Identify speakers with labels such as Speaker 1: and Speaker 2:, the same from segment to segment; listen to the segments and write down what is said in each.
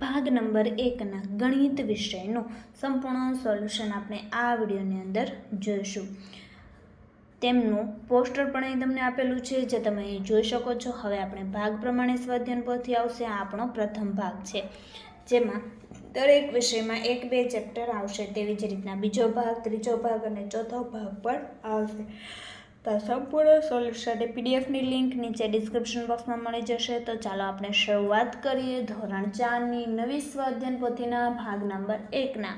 Speaker 1: ભાગ નંબર એકના ગણિત વિષયનું સંપૂર્ણ સોલ્યુશન આપણે આ વિડીયોની અંદર જોઈશું. તેમનું પોસ્ટર પણ અહીં તમને આપેલું છે, જે તમે અહીં જોઈ શકો છો. હવે આપણે ભાગ પ્રમાણે સ્વાધ્યાયન પરથી આવશે. આ આપણો પ્રથમ ભાગ છે, જેમાં દરેક વિષયમાં એક બે ચેપ્ટર આવશે. તેવી જ રીતના બીજો ભાગ, ત્રીજો ભાગ અને ચોથો ભાગ પણ આવશે. તો આ સંપૂર્ણ સોલ્યુશન એ પીડીએફની લિંક નીચે ડિસ્ક્રિપ્શન બોક્સમાં મળી જશે. તો ચાલો આપણે શરૂઆત કરીએ ધોરણ ચારની નવી સ્વાધ્યાયન પોથીના ભાગ નંબર એકના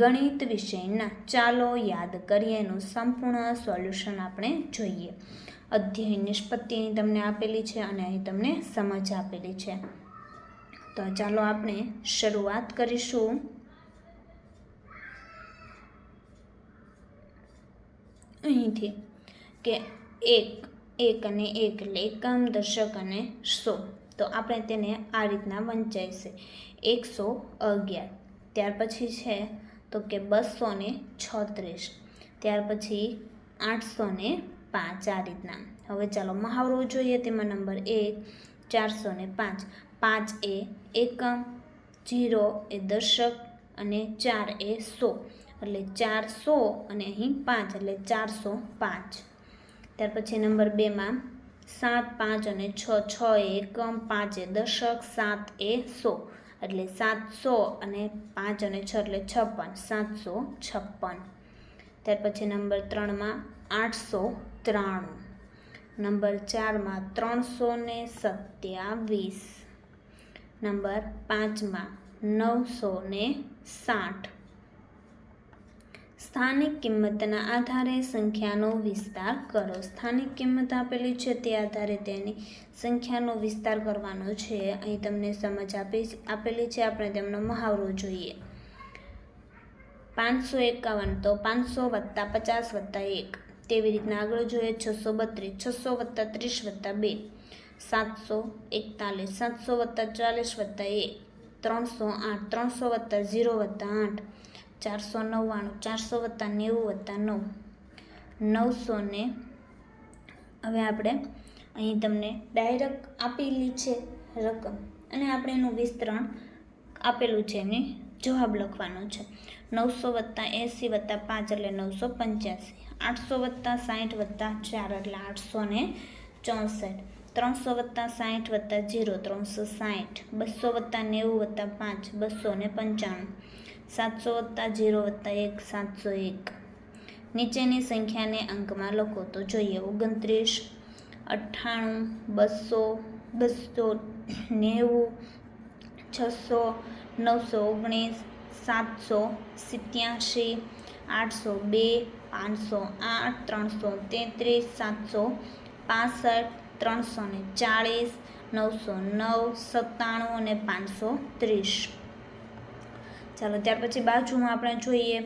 Speaker 1: ગણિત વિષયના. ચાલો યાદ કરીએ એનું સંપૂર્ણ સોલ્યુશન આપણે જોઈએ. અધ્યયન નિષ્પત્તિ અહીં તમને આપેલી છે અને અહીં તમને સમજ આપેલી છે. તો ચાલો આપણે શરૂઆત કરીશું. અહીંથી કે એક એક અને એક એટલે એકમ દશક અને સો. તો આપણે તેને આ રીતના વંચાઈશે. એકસો અગિયાર. ત્યાર પછી છે તો કે બસો ને છત્રીસ. ત્યાર પછી આઠસો ને પાંચ આ રીતના. હવે ચાલો મહાવરો જોઈએ તેમાં નંબર એક, ચારસો ને પાંચ. પાંચ એ એકમ, જીરો એ દશક અને ચાર એ સો. એટલે ચારસો અને અહીં પાંચ એટલે ચારસો પાંચ. ત્યાર પછી નંબર બેમાં સાત પાંચ અને છ છ એકમ, પાંચ એ દશક, સાત એ સો. એટલે સાતસો અને પાંચ અને છ એટલે છપ્પન સાતસો છપ્પન. ત્યાર પછી નંબર ત્રણમાં આઠસો ત્રાણું. નંબર ચારમાં ત્રણસો ને સત્યાવીસ. નંબર પાંચમાં નવસો ને સાઠ. સ્થાનિક કિંમતના આધારે સંખ્યાનો વિસ્તાર કરો. સ્થાનિક કિંમત આપેલી છે તે આધારે તેની સંખ્યાનો વિસ્તાર કરવાનો છે. અહીં તમને સમજ આપી, આપેલી છે. આપણે તેમનો મહાવરો જોઈએ. પાંચસો એકાવન, તો પાંચસો વત્તા પચાસ વત્તા એક. તેવી રીતના આગળ જોઈએ, છસો બત્રીસ, છસો વત્તા ત્રીસ વત્તા બે. સાતસો એકતાલીસ, સાતસો વત્તા ચાલીસ વત્તા એક. ત્રણસો આઠ, ત્રણસો વત્તા ઝીરો વત્તા આઠ. ચારસો નવ્વાણું, ચારસો વત્તા નેવું વત્તા નવ. નવસો ને, હવે આપણે અહીં તમને ડાયરેક્ટ આપેલી છે રકમ અને આપણે એનું વિસ્તરણ આપેલું છે એને જવાબ લખવાનો છે. નવસો વત્તા એંસી વત્તા પાંચ એટલે નવસો પંચ્યાસી. આઠસો વત્તા સાઠ વત્તા ચાર એટલે આઠસો ને ચોસઠ. ત્રણસો વત્તા સાઠ વત્તા જીરો, ત્રણસો સાઠ. બસો વત્તા નેવું વત્તા પાંચ, બસો ને પંચાણું. સાતસો વત્તા જીરો વત્તા એક, સાતસો એક. નીચેની સંખ્યાને અંકમાં લખો તો જોઈએ. ઓગણત્રીસ, અઠ્ઠાણું, બસો બસો નેવું, છસો, નવસો ઓગણીસ, સાતસો સિત્યાસી આઠસો બે, પાંચસો આઠ, ત્રણસો તેત્રીસ, સાતસો પાસઠ, ત્રણસો ને ચાળીસ, નવસો નવ, સત્તાણું અને પાંચસો ત્રીસ. ચાલો, ત્યાર પછી બાજુમાં આપણે જોઈએ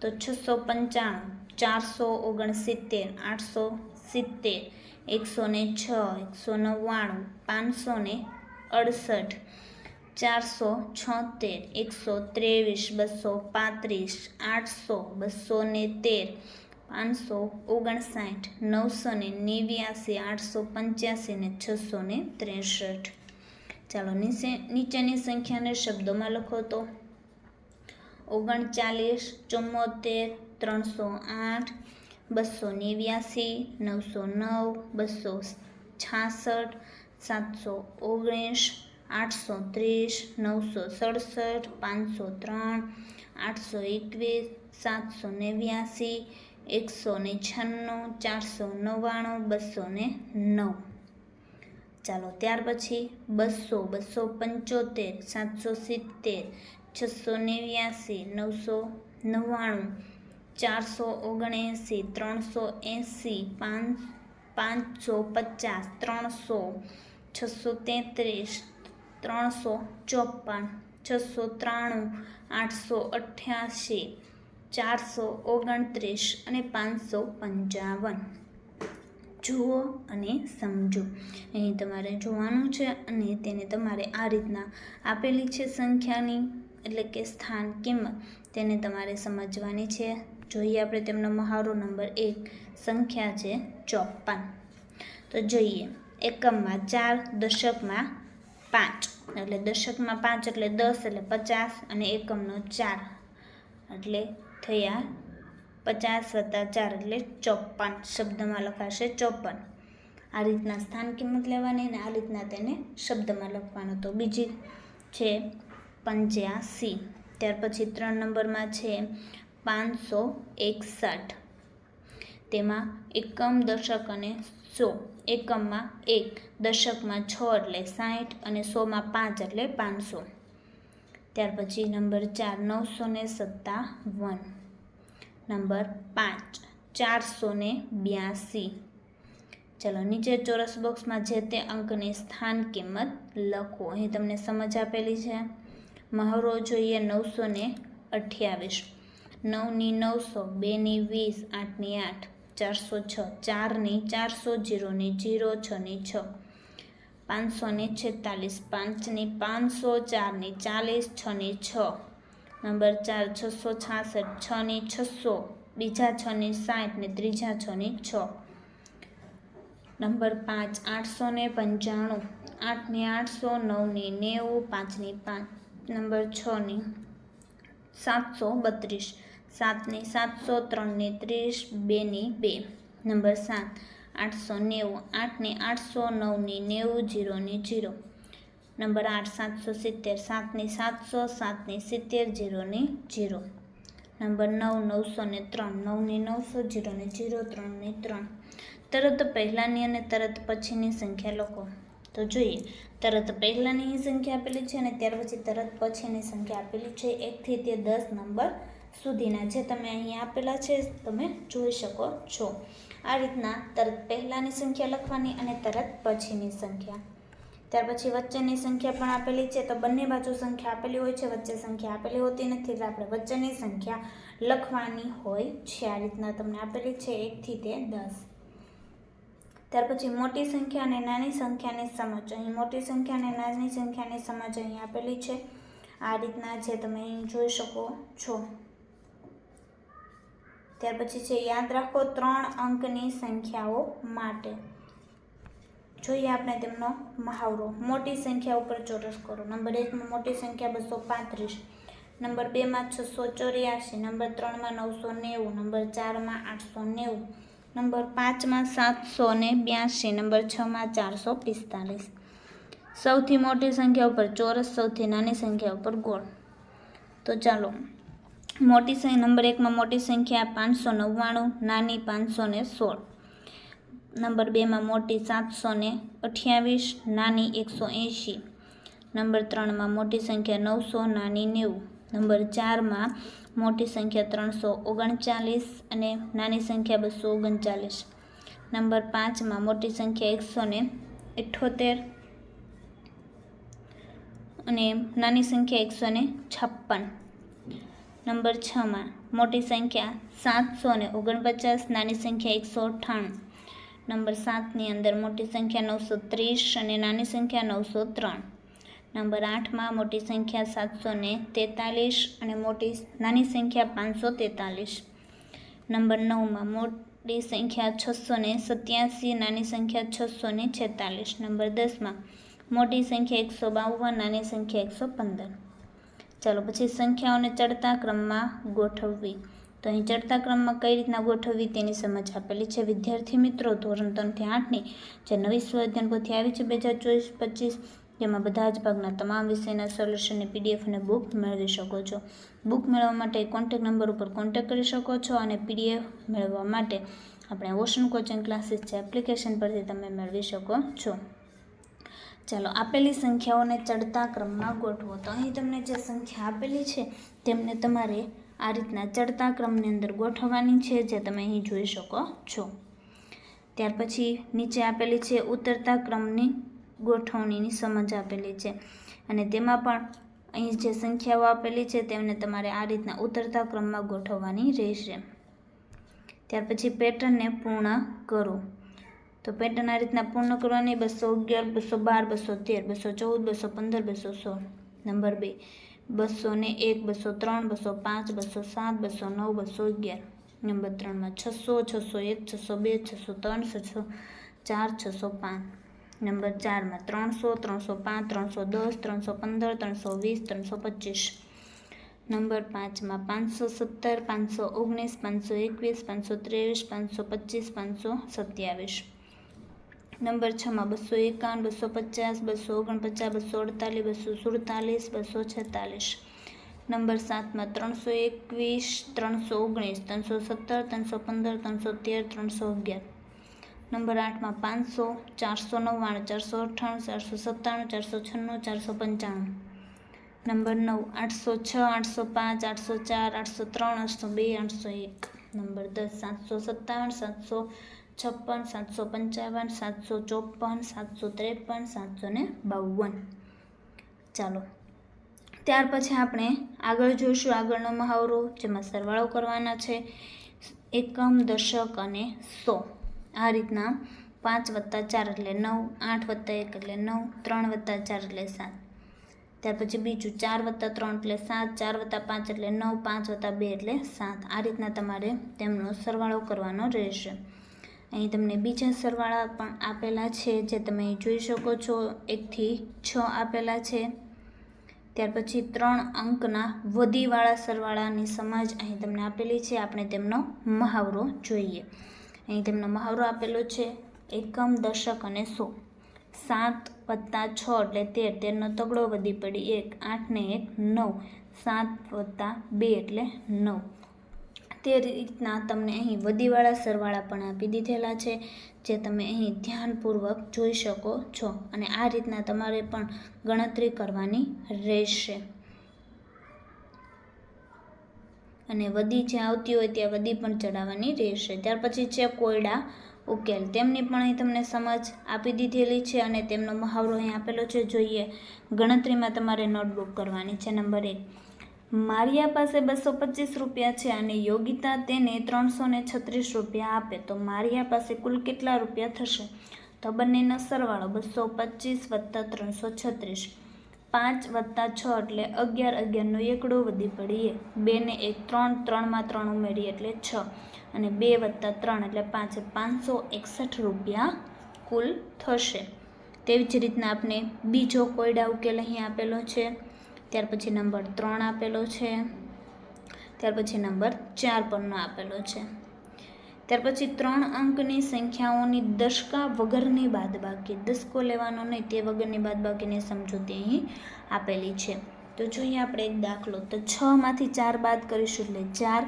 Speaker 1: તો છસો પંચાણું, ચારસો ઓગણસિત્તેર, આઠસો સિત્તેર એકસો ને છ, એકસો નવ્વાણું પાંચસો ને અડસઠ, ચારસો છોતેર, એકસો ત્રેવીસ, બસો પાંત્રીસ, આઠસો બસો ને તેર, પાંચસો ઓગણસાઠ નવસો ને નેવ્યાસી, આઠસો પંચ્યાસી ને છસો ને ત્રેસઠ. ચાલો, નીચે નીચેની સંખ્યાને શબ્દોમાં લખો તો. ઓગણચાલીસ ચુમ્મોતેર ત્રણસો આઠ, બસો નેવ્યાસી, નવસો નવ, બસો છાસઠ, સાતસો ઓગણીસ, આઠસો ત્રીસ, નવસો સડસઠ, પાંચસો ત્રણ, આઠસો એકવીસ, સાતસો નેવ્યાસી, એકસો ને છન્નું, ચારસો નવ્વાણું, બસો ને નવ. ચાલો ત્યાર પછી બસો બસો પંચોતેર, સાતસો સિત્તેર છસો નેવ્યાસી, નવસો નવ્વાણું, ચારસો ઓગણએંસી, ત્રણસો એંસી પાંચ પાંચસો પચાસ, ત્રણસો છસો તેત્રીસ, ત્રણસો ચોપન છસો ત્રાણું, આઠસો અઠ્યાસી, ચારસો ઓગણત્રીસ અને પાંચસો પંચાવન. જુઓ અને સમજો. અહીં તમારે જોવાનું છે અને તેને તમારે આ રીતના આપેલી છે સંખ્યાની. એટલે કે સ્થાન કિંમત તેને તમારે સમજવાની છે. જોઈએ આપણે તેમનો મહારો નંબર એક, સંખ્યા છે ચોપન તો જોઈએ, એકમમાં ચાર, દશકમાં પાંચ. એટલે દશકમાં પાંચ એટલે દસ, એટલે પચાસ અને એકમનો ચાર. એટલે થયા પચાસ વત્તા ચાર એટલે ચોપન શબ્દમાં લખાશે ચોપન આ રીતના સ્થાન કિંમત લેવાની અને આ રીતના તેને શબ્દમાં લખવાનો. તો બીજી છે પંચ્યાસી. ત્યાર પછી ત્રણ નંબરમાં છે પાંચસો એકસઠ. તેમાં એકમ દશક અને સો. એકમમાં એક, દશકમાં છ એટલે સાઠ અને સોમાં પાંચ એટલે પાંચસો. ત્યાર પછી નંબર ચાર, નવસો ને સત્તાવન. નંબર પાંચ, ચારસો ને બ્યાસી. ચલો નીચે ચોરસ બોક્સમાં જે તે અંકની સ્થાન કિંમત લખો. અહીં તમને સમજ આપેલી છે. મહારો જોઈએ નવસો ને અઠ્યાવીસ. નવની નવસો, બેની વીસ, આઠની આઠ, ચારસો છ, ચારની ચારસો જીરોની જીરો, છની છ. પાંચસો ને છેતાલીસ, પાંચની પાંચસો, ચારની ચાલીસ, છની છ. નંબર ચાર, છસો છાસઠ, છની છસો, બીજા છની સાઠ ને ત્રીજા છની છ. નંબર પાંચ આઠસો ને પંચાણું, આઠની આઠસો, નવની નેવું, પાંચની પાંચ. નંબર છની સાતસો બત્રીસ. સાતની સાતસો ત્રણની ત્રીસ બેની બે. નંબર સાત, આઠસો નેવું. આઠની આઠસો નવની નેવું જીરોની જીરો. નંબર આઠ, સાતસો સિત્તેર. સાતની સાતસો સાતની સિત્તેર જીરોની જીરો. નંબર નવ, નવસો ને ત્રણ. નવની નવસો જીરોની જીરો ત્રણની ત્રણ. તરત પહેલાંની અને તરત પછીની સંખ્યા લખો. તો જોઈએ. તરત પહેલાંની સંખ્યા આપેલી છે અને ત્યાર પછી તરત પછીની સંખ્યા આપેલી છે. એકથી તે દસ નંબર સુધીના જે તમે અહીં આપેલા છે, તમે જોઈ શકો છો. આ રીતના તરત પહેલાંની સંખ્યા લખવાની અને તરત પછીની સંખ્યા. ત્યાર પછી વચ્ચેની સંખ્યા પણ આપેલી છે. તો બંને બાજુ સંખ્યા આપેલી હોય છે. વચ્ચે સંખ્યા આપેલી હોતી નથી. એટલે આપણે વચ્ચેની સંખ્યા લખવાની હોય છે. આ રીતના તમને આપેલી છે. એકથી તે દસ. ત્યાર પછી મોટી સંખ્યા અને નાની સંખ્યાની સમજ. અહીં મોટી સંખ્યા અને નાની સંખ્યાની સમજ અહીં આપેલી છે. આ રીતના જે તમે અહીં જોઈ શકો છો. ત્યાર પછી છે, યાદ રાખો ત્રણ અંકની સંખ્યાઓ માટે. જોઈએ આપણે તેમનો મહાવરો. મોટી સંખ્યા ઉપર ચોરસ કરો. નંબર એકમાં મોટી સંખ્યા બસો પાંત્રીસ. નંબર બેમાં છસો ચોર્યાસી. નંબર ત્રણમાં નવસો નેવું. નંબર ચારમાં આઠસો નેવું. નંબર પાંચમાં સાતસો ને બ્યાસી, નંબર છમાં ચારસો પિસ્તાલીસ. સૌથી મોટી સંખ્યા ઉપર ચોરસ, સૌથી નાની સંખ્યા ઉપર ગોળ. તો ચાલો, મોટી નંબર એકમાં મોટી સંખ્યા પાંચસો નવ્વાણું, નાની પાંચસો ને સોળ. નંબર બેમાં મોટી સાતસો ને અઠ્યાવીસ, નાની એકસો એંશી. નંબર ત્રણમાં મોટી સંખ્યા નવસો, નાની નેવું. નંબર ચારમાં મોટી સંખ્યા ત્રણસો ઓગણચાલીસ અને નાની સંખ્યા બસો ઓગણચાલીસ. નંબર પાંચમાં મોટી સંખ્યા એકસો ને અઠ્ઠોતેર અને નાની સંખ્યા એકસો ને છપ્પન. નંબર છમાં મોટી સંખ્યા સાતસો ને ઓગણપચાસ, નાની સંખ્યા એકસો અઠ્ઠાણું નંબર સાતની અંદર મોટી સંખ્યા નવસો ત્રીસ અને નાની સંખ્યા નવસો ત્રણ. નંબર આઠમાં મોટી સંખ્યા સાતસો ને તેતાલીસ અને મોટી નાની સંખ્યા પાંચસો તેતાલીસ. નંબર નવમાં મોટી સંખ્યા છસો ને સત્યાસી, નાની સંખ્યા છસો ને છેતાલીસ. નંબર દસમાં મોટી સંખ્યા એકસો બાવન, નાની સંખ્યા એકસો પંદર. ચાલો પછી સંખ્યાઓને ચડતા ક્રમમાં ગોઠવવી. તો અહીં ચડતા ક્રમમાં કઈ રીતના ગોઠવવી તેની સમજ આપેલી છે? વિદ્યાર્થી મિત્રો, ધોરણ ત્રણથી આઠની જે નવી સ્વઅધ્યયન પોથી આવી છે, બે હજાર ચોવીસ, પચીસ જેમાં બધા જ ભાગના તમામ વિષયના સોલ્યુશનની પીડીએફ અને બુક મેળવી શકો છો. બુક મેળવવા માટે કોન્ટેક નંબર ઉપર કોન્ટેક કરી શકો છો અને પીડીએફ મેળવવા માટે આપણે ઓશન કોચિંગ ક્લાસીસ છે એપ્લિકેશન પરથી તમે મેળવી શકો છો. ચાલો, આપેલી સંખ્યાઓને ચડતા ક્રમમાં ગોઠવો. તો અહીં તમને જે સંખ્યા આપેલી છે, તેમને તમારે આ રીતના ચડતા ક્રમની અંદર ગોઠવવાની છે, જે તમે અહીં જોઈ શકો છો. ત્યાર પછી નીચે આપેલી છે, ઉતરતા ક્રમની ગોઠવણીની સમજ આપેલી છે. અને તેમાં પણ અહીં જે સંખ્યાઓ આપેલી છે, તેમને તમારે આ રીતના ઉતરતા ક્રમમાં ગોઠવવાની રહેશે. ત્યાર પછી પેટર્નને પૂર્ણ કરો. તો પેટર્ન આ રીતના પૂર્ણ કરવાની બસો અગિયાર, બસો બાર, બસો તેર, બસો ચૌદ, બસો પંદર, બસો સોળ. નંબર બે, બસો ને એક, બસો ત્રણ, બસો પાંચ, બસો સાત, બસો નવ, બસો અગિયાર. નંબર ત્રણમાં છસો છસો એક, છસો બે, છસો ત્રણ, છસો ચાર, છસો પાંચ. નંબર ચારમાં ત્રણસો ત્રણસો પાંચ, ત્રણસો દસ, ત્રણસો પંદર, ત્રણસો વીસ, ત્રણસો પચીસ. નંબર પાંચમાં પાંચસો સત્તર, પાંચસો ઓગણીસ, પાંચસો એકવીસ, પાંચસો ત્રેવીસ, પાંચસો પચીસ, પાંચસો સત્યાવીસ. નંબર છમાં બસો એકાવન, બસો પચાસ, બસો ઓગણપચાસ, બસો અડતાલીસ, બસો સુડતાલીસ, બસો છેતાલીસ. નંબર સાતમાં ત્રણસો એકવીસ, ત્રણસો ઓગણીસ, ત્રણસો સત્તર, ત્રણસો પંદર, ત્રણસો તેર, ત્રણસો અગિયાર. નંબર આઠમાં પાંચસો, ચારસો નવ્વાણું, ચારસો અઠ્ઠાણું, ચારસો સત્તાણું, ચારસો છન્નું, ચારસો પંચાણું. નંબર નવ, આઠસો છ, આઠસો પાંચ, આઠસો ચાર, આઠસો ત્રણ, આઠસો બે, આઠસો એક. નંબર દસ, સાતસો સત્તાવન, સાતસો છપ્પન, સાતસો પંચાવન, સાતસો ચોપન, સાતસો ત્રેપન, સાતસો ને બાવન. ચાલો. ત્યાર પછી આપણે આગળ જોઈશું આગળનો મહાવરો, જેમાં સરવાળો કરવાના છે. એકમ, દશક અને સો. આ રીતના પાંચ વત્તા ચાર એટલે નવ, આઠ વત્તા એક એટલે નવ, ત્રણ વત્તા ચાર એટલે સાત. ત્યાર પછી બીજું ચાર વત્તા ત્રણ એટલે સાત, ચાર વત્તા પાંચ એટલે નવ, પાંચ વત્તા બે એટલે સાત. આ રીતના તમારે તેમનો સરવાળો કરવાનો રહેશે. અહીં તમને બીજા સરવાળા પણ આપેલા છે જે તમે જોઈ શકો છો. એકથી છ આપેલા છે. ત્યાર પછી ત્રણ અંકના વધીવાળા સરવાળાની સમાજ અહીં તમને આપેલી છે. આપણે તેમનો મહાવરો જોઈએ. અહીં તેમનો મહાવરો આપેલો છે. એકમ, દશક અને સો. સાત વત્તા છ એટલે તેર. તેરનો તગડો વધી પડી એક. આઠ ને એક, નવ. સાત વત્તા બે એટલે નવ. તે રીતના તમને અહીં વધીવાળા સરવાળા પણ આપી દીધેલા છે, જે તમે અહીં ધ્યાનપૂર્વક જોઈ શકો છો. અને આ રીતના તમારે પણ ગણતરી કરવાની રહેશે. અને વધી જ્યાં આવતી હોય ત્યાં વધી પણ ચડાવવાની રહેશે. ત્યાર પછી છે કોયડા ઉકેલ. તેમની પણ અહીં તમને સમજ આપી દીધેલી છે અને તેમનો મહાવરો અહીં આપેલો છે. જોઈએ ગણતરીમાં તમારે નોટબુક કરવાની છે. નંબર એક. મારિયા પાસે બસો પચીસ રૂપિયા છે અને યોગિતા તેને ત્રણસો ને છત્રીસ રૂપિયા આપે. તો મારિયા પાસે કુલ કેટલા રૂપિયા થશે? તો બંનેનો સરવાળો બસો પચીસ વત્તા ત્રણસો છત્રીસ. પાંચ વત્તા છ એટલે અગિયાર અગિયારનો એકડો વધી પડીએ. બેને એક ત્રણ, ત્રણમાં ત્રણ ઉમેરીએ એટલે છ. અને બે વત્તા ત્રણ એટલે પાંચ પાંચસો એકસઠ રૂપિયા કુલ થશે. તેવી જ રીતના આપણે બીજો કોયડા ઉકેલ અહીં આપેલો છે. ત્યાર પછી નંબર ત્રણ આપેલો છે. ત્યાર પછી નંબર ચાર પરનો આપેલો છે. ત્યાર પછી ત્રણ અંકની સંખ્યાઓની દશકા વગરની બાદબાકી, દસકો લેવાનો નહીં, તે વગરની બાદબાકીની સમજૂતી અહીં આપેલી છે. તો જોઈએ આપણે એક દાખલો. તો છમાંથી ચાર બાદ કરીશું એટલે ચાર.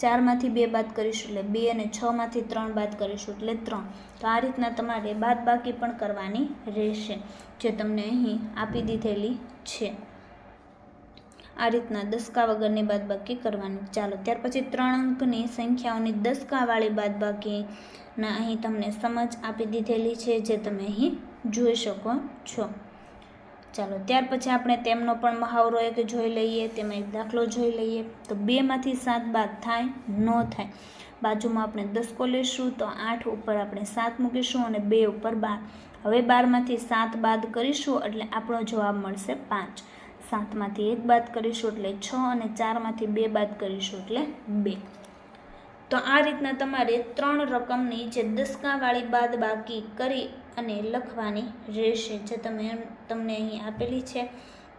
Speaker 1: ચારમાંથી બે બાદ કરીશું એટલે બે અને છમાંથી ત્રણ બાદ કરીશું એટલે ત્રણ. તો આ રીતના તમારે બાદબાકી પણ કરવાની રહેશે, જે તમને અહીં આપી દીધેલી છે. આ રીતના દસકા વગરની બાદબાકી કરવાની ચાલો. ત્યાર પછી ત્રણ અંકની સંખ્યાઓની દસકાવાળી બાદબાકીના અહીં તમને સમજ આપી દીધેલી છે જે તમે અહીં જોઈ શકો છો. ચાલો, ત્યાર પછી આપણે તેમનો પણ મહાવરો એક જોઈ લઈએ, તેમાં એક દાખલો જોઈ લઈએ. તો બેમાંથી સાત બાદ થાય, ન થાય. બાજુમાં આપણે દસકો લઈશું તો આઠ ઉપર આપણે સાત મૂકીશું અને બે ઉપર બાર. હવે બારમાંથી સાત બાદ કરીશું, એટલે આપણો જવાબ મળશે પાંચ. સાતમાંથી એક બાદ કરીશું એટલે છ અને ચારમાંથી બે બાદ કરીશું એટલે બે. તો આ રીતના તમારે ત્રણ રકમની જે દસકાવાળી બાદ બાકી કરી અને લખવાની રહેશે, જે તમે તમને અહીં આપેલી છે,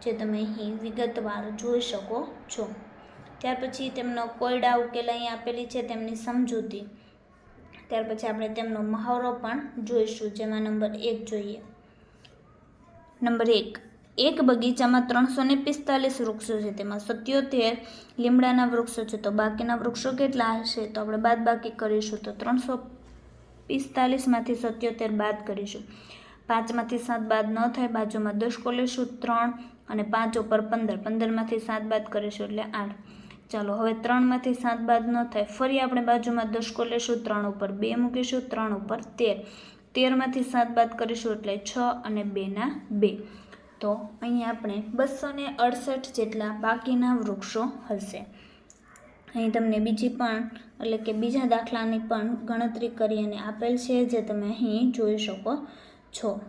Speaker 1: જે તમે અહીં વિગતવાર જોઈ શકો છો. ત્યાર પછી તેમનો કોયડા ઉકેલ અહીં આપેલી છે, તેમની સમજૂતી. ત્યાર પછી આપણે તેમનો મહાવરો પણ જોઈશું, જેમાં નંબર એક જોઈએ. નંબર એક. એક બગીચામાં ત્રણસો ને પિસ્તાલીસ વૃક્ષો છે. તેમાં સત્યોતેર લીમડાના વૃક્ષો છે. તો બાકીના વૃક્ષો કેટલા હશે? તો આપણે બાદ બાકી કરીશું. તો ત્રણસો પિસ્તાલીસમાંથી સત્યોતેર બાદ કરીશું. પાંચમાંથી સાત બાદ ન થાય. બાજુમાં દસ લેશું ત્રણ અને પાંચ ઉપર પંદર. પંદરમાંથી સાત બાદ કરીશું એટલે આઠ. ચાલો, હવે ત્રણમાંથી સાત બાદ ન થાય. ફરી આપણે બાજુમાં દસકો લેશું ત્રણ ઉપર બે મૂકીશું. ત્રણ ઉપર તેર. તેરમાંથી સાત બાદ કરીશું એટલે છ અને બેના બે. તો અહીં આપણે બસો ને અડસઠ જેટલા બાકીના વૃક્ષો હશે. અહીં તમને બીજી પણ, એટલે કે બીજા દાખલાની પણ ગણતરી કરી અને આપેલ છે જે તમે અહીં જોઈ શકો છો.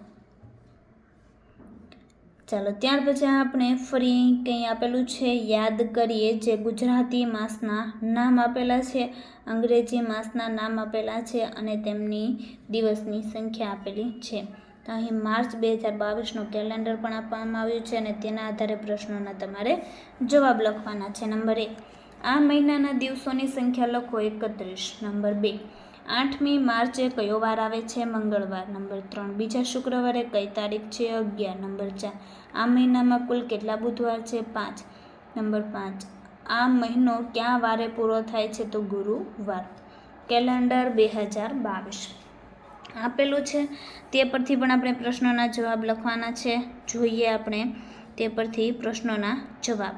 Speaker 1: ચાલો, ત્યાર પછી આપણે ફરી કંઈ આપેલું છે, યાદ કરીએ જે ગુજરાતી માસના નામ આપેલા છે, અંગ્રેજી માસના નામ આપેલા છે અને તેમની દિવસની સંખ્યા આપેલી છે. અહીં માર્ચ બે હજાર બાવીસનું કેલેન્ડર પણ આપવામાં આવ્યું છે અને તેના આધારે પ્રશ્નોના તમારે જવાબ લખવાના છે. નંબર એક, આ મહિનાના દિવસોની સંખ્યા લખો એકત્રીસ. નંબર બે, આઠમી માર્ચે કયો વાર આવે છે? મંગળવાર. નંબર ત્રણ, બીજા શુક્રવારે કઈ તારીખ છે? અગિયાર. નંબર ચાર, આ મહિનામાં કુલ કેટલા બુધવાર છે? પાંચ. નંબર પાંચ, આ મહિનો ક્યાં વારે પૂરો થાય છે? તો ગુરુવાર. કેલેન્ડર બે હજાર બાવીસ. આપેલું છે. તે પરથી પણ આપણે પ્રશ્નોના જવાબ લખવાના છે. જોઈએ આપણે તે પરથી પ્રશ્નોના જવાબ.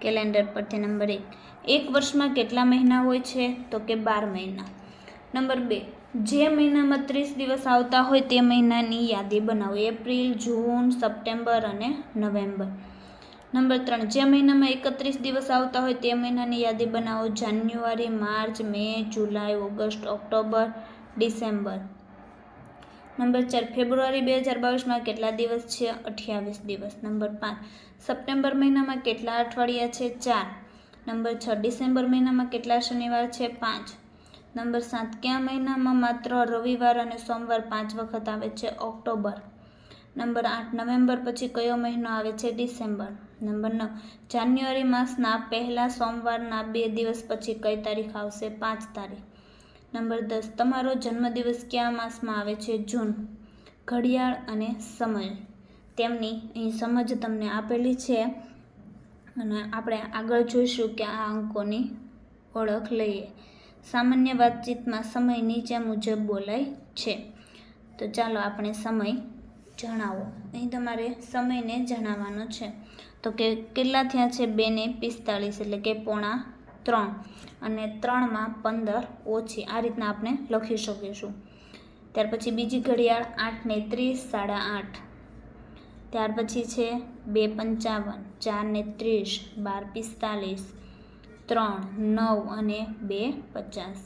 Speaker 1: કેલેન્ડર પરથી નંબર એક. એક વર્ષમાં કેટલા મહિના હોય છે? તો કે બાર મહિના. નંબર બે. જે મહિનામાં ત્રીસ દિવસ આવતા હોય તે મહિનાની યાદી બનાવો. એપ્રિલ, જૂન, સપ્ટેમ્બર અને નવેમ્બર. નંબર ત્રણ. જે મહિનામાં એકત્રીસ દિવસ આવતા હોય તે મહિનાની યાદી બનાવો. January, March, May, July, August, October December. Number ચાર, ફેબ્રુઆરી બે હજાર બાવીસમાં કેટલા દિવસ છે? અઠ્યાવીસ દિવસ. નંબર પાંચ, સપ્ટેમ્બર મહિનામાં કેટલા અઠવાડિયા છે? ચાર. નંબર છ, ડિસેમ્બર મહિનામાં કેટલા શનિવાર છે? પાંચ. નંબર સાત, કયા મહિનામાં માત્ર રવિવાર અને સોમવાર પાંચ વખત આવે છે? ઓક્ટોબર. નંબર આઠ, નવેમ્બર પછી કયો મહિનો આવે છે? ડિસેમ્બર. નંબર નવ, જાન્યુઆરી માસના પહેલા સોમવારના બે દિવસ પછી કઈ તારીખ આવશે? પાંચ તારીખ. નંબર દસ, તમારો જન્મદિવસ કયા માસમાં આવે છે? જૂન, ઘડિયાળ અને સમય. તેમની અહીં સમજ તમને આપેલી છે અને આપણે આગળ જોઈશું કે આ અંકોની ઓળખ લઈએ. સામાન્ય વાતચીતમાં સમય નીચે મુજબ બોલાય છે. તો ચાલો આપણે સમય જણાવો. અહીં તમારે સમયને જણાવવાનો છે. તો કે કેટલા થયા છે? બેને પિસ્તાળીસ એટલે કે પોણા ત્રણ અને ત્રણમાં પંદર ઓછી આ રીતના આપણે લખી શકીશું. ત્યાર પછી બીજી ઘડિયાળ આઠને ત્રીસ, સાડા આઠ. ત્યાર પછી છે બે પંચાવન ચાર ને ત્રીસ, બાર પિસ્તાલીસ, ત્રણ, નવ અને બે પચાસ.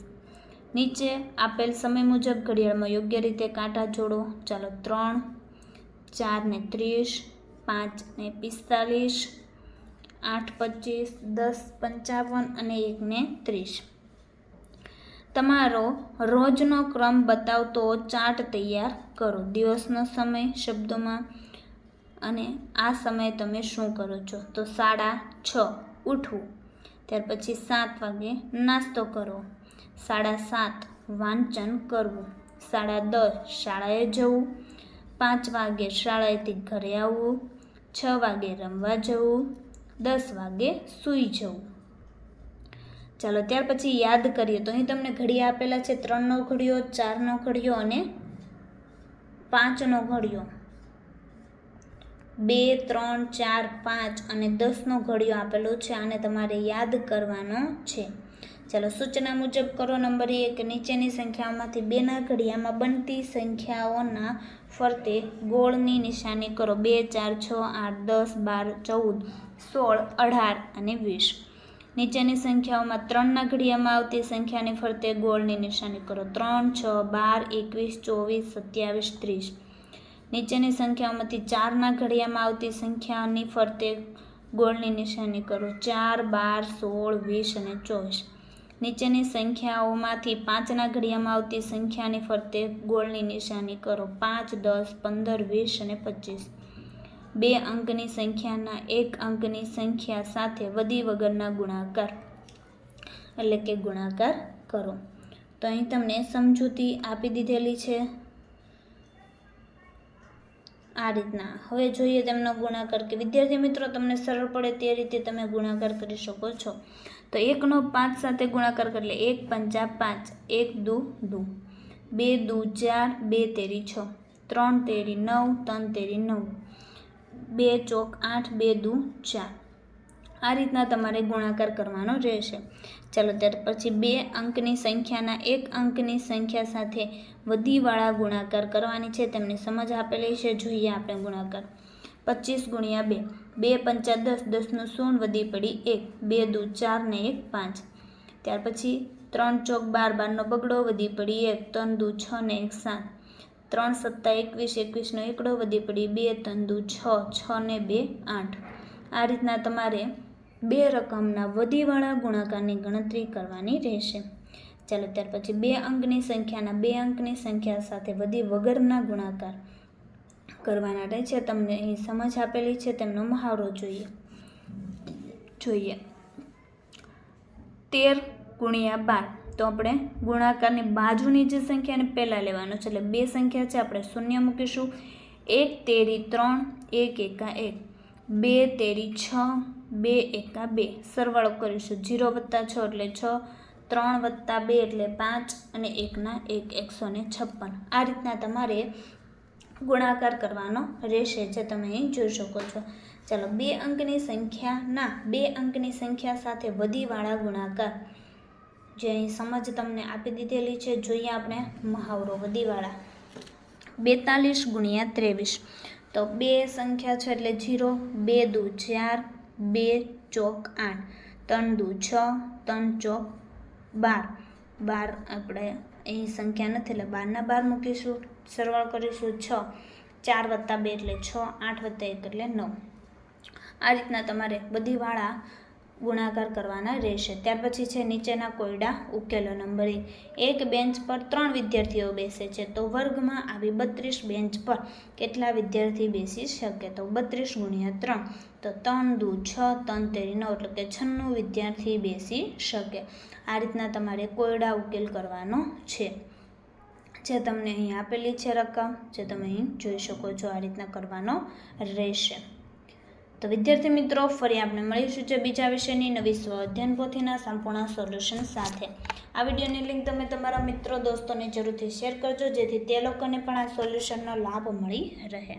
Speaker 1: નીચે આપેલ સમય મુજબ ઘડિયાળમાં યોગ્ય રીતે કાંટા જોડો. ચાલો ત્રણ ચાર ને ત્રીસ પાંચ ને પિસ્તાલીસ આઠ, પચીસ, દસ, પંચાવન અને એકને ત્રીસ. તમારો રોજનો ક્રમ બતાવતો ચાર્ટ તૈયાર કરો. દિવસનો સમય, શબ્દોમાં અને આ સમયે તમે શું કરો છો? તો સાડા છ, ઉઠવું. ત્યાર પછી સાત વાગે નાસ્તો કરો. સાડા સાત, વાંચન કરવું. સાડા દસ, શાળાએ જવું. પાંચ વાગે શાળાએથી ઘરે આવવું. છ વાગે રમવા જવું. દસ વાગે સૂઈ જવું. ચાલો, ત્યાર પછી યાદ કરીએ. તો અહીં તમને ઘડિયા આપેલા છે, ત્રણનો ઘડિયો, ચારનો ઘડિયો અને પાંચનો ઘડિયો. બે, ત્રણ, ચાર, પાંચ અને દસનો ઘડિયો આપેલો છે. આને તમારે યાદ કરવાનો છે. ચાલો સૂચના મુજબ કરો નંબર એક, નીચેની સંખ્યાઓમાંથી બેના ઘડિયામાં બનતી સંખ્યાઓના ફરતે ગોળની નિશાની કરો. બે, ચાર, છ, આઠ, દસ, બાર, ચૌદ, સોળ, અઢાર અને વીસ. નીચેની સંખ્યાઓમાં ત્રણના ઘડિયામાં આવતી સંખ્યાની ફરતે ગોળની નિશાની કરો. ત્રણ, છ, બાર, એકવીસ, ચોવીસ, સત્યાવીસ, ત્રીસ. નીચેની સંખ્યાઓમાંથી ચારના ઘડિયામાં આવતી સંખ્યાની ફરતે ગોળની નિશાની કરો. ચાર, બાર, સોળ, વીસ અને ચોવીસ. નીચેની સંખ્યાઓમાંથી પાંચના ઘડિયામાં આવતી સંખ્યાની ફરતે ગોળની નિશાની કરો. પાંચ, દસ, પંદર, વીસ અને પચીસ. બે અંકની સંખ્યાના એક અંકની સંખ્યા સાથે વધી વગરના ગુણાકાર એટલે કે ગુણાકાર કરો. તો અહીં તમને સમજૂતી આપી દીધેલી છે. આ રીતના. હવે જોઈએ તેમનો ગુણાકાર કે વિદ્યાર્થી મિત્રો, તમને સરળ પડે તે રીતે તમે ગુણાકાર કરી શકો છો. તો એકનો પાંચ સાથે ગુણાકાર કરી એટલે એક પંચા પાંચ. એક દુ દુ. બે દુ ચાર. બે તેરી છ. ત્રણ તેરી નવ. ત્રણ તેરી નવ. બે ચોક આઠ. બે દુ ચાર. આ રીતના તમારે ગુણાકાર કરવાનો રહેશે. ચાલો, ત્યાર પછી બે અંકની સંખ્યાના એક અંકની સંખ્યા સાથે વધીવાળા ગુણાકાર કરવાની છે. તેમની સમજ આપેલી છે. જોઈએ આપણે ગુણાકાર. પચીસ ગુણ્યા બે. બે પંચા દસ, દસનું સોન વધી પડી એક. બે દુ ચાર ને એક પાંચ. ત્યાર પછી ત્રણ ચોક બાર, બારનો બગડો વધી પડી એક. ત્રણ દુ છ ને એક સાત. ત્રણ સત્તા એકવીસ, એકવીસનો એકડો વધી પડી બે. ત્રણ દુ છ છ ને બે, આઠ. આ રીતના તમારે બે રકમના વધીવાળા ગુણાકારની ગણતરી કરવાની રહેશે. ચાલો, ત્યાર પછી બે અંકની સંખ્યાના બે અંકની સંખ્યા સાથે વધી વગરના ગુણાકાર. કરવાના રહે છે તમને અહીં સમજ આપેલી છે, તેમનો મહાવરો જોઈએ. જોઈએ. તેર ગુણ્યા બાર. તો આપણે ગુણાકારની બાજુની જે સંખ્યાને પહેલાં લેવાનો છે, એટલે બે સંખ્યા છે, આપણે શૂન્ય મૂકીશું. એક તેરી ત્રણ, એક એકા એક. બે તેરી છ, બે એકા બે. સરવાળો કરીશું. જીરો વત્તા છ એટલે છ, ત્રણ વત્તા બે એટલે પાંચ, અને એકના એક એકસો ને છપ્પન. આ રીતના તમારે ગુણાકાર કરવાનો રહેશે જે તમે અહીં જોઈ શકો છો. ચાલો, બે અંકની સંખ્યાના, બે અંકની સંખ્યા સાથે વધીવાળા ગુણાકાર. જે અહીં સમજ તમને આપી દીધેલી છે, જોઈએ આપણે મહાવરો વધીવાળા. બેતાલીસ ગુણ્યા ત્રેવીસ. તો બે સંખ્યા છે એટલે જીરો, બે દુ ચાર, બે ચોક આઠ. ત્રણ દુ છ, ત્રણ ચોક બાર. બાર આપણે અહીં સંખ્યા નથી, એટલે બારના બાર મૂકીશું. સરવાળ કરીશું છ, ચાર વત્તા બે એટલે છ, આઠ વત્તા એક એટલે નવ. આ રીતના તમારે બધી વાળા ગુણાકાર કરવાના રહેશે. ત્યાર પછી છે નીચેના કોયડા ઉકેલો નંબર એક બેન્ચ પર ત્રણ વિદ્યાર્થીઓ બેસે છે, તો વર્ગમાં આવી બત્રીસ બેન્ચ પર કેટલા વિદ્યાર્થી બેસી શકે? તો બત્રીસ ગુણ્યા ત્રણ. તો ત્રણ દુ છ, ત્રણ તેરી નવ, એટલે કે છન્નું વિદ્યાર્થી બેસી શકે. આ રીતના તમારે કોયડા ઉકેલ કરવાનો છે. જે તમને અહીં આપેલી છે રકમ, જે તમે અહીં જોઈ શકો છો આ રીતના કરવાનો રહેશે. તો વિદ્યાર્થી મિત્રો, ફરી આપણે મળીશું છે બીજા વિષયની નવી સ્વ અધ્યયન પોથીના સંપૂર્ણ સોલ્યુશન સાથે. આ વિડીયોની લિંક તમે તમારા મિત્રો, દોસ્તોને જરૂરથી શેર કરજો, જેથી તે લોકોને પણ આ સોલ્યુશનનો લાભ મળી રહે.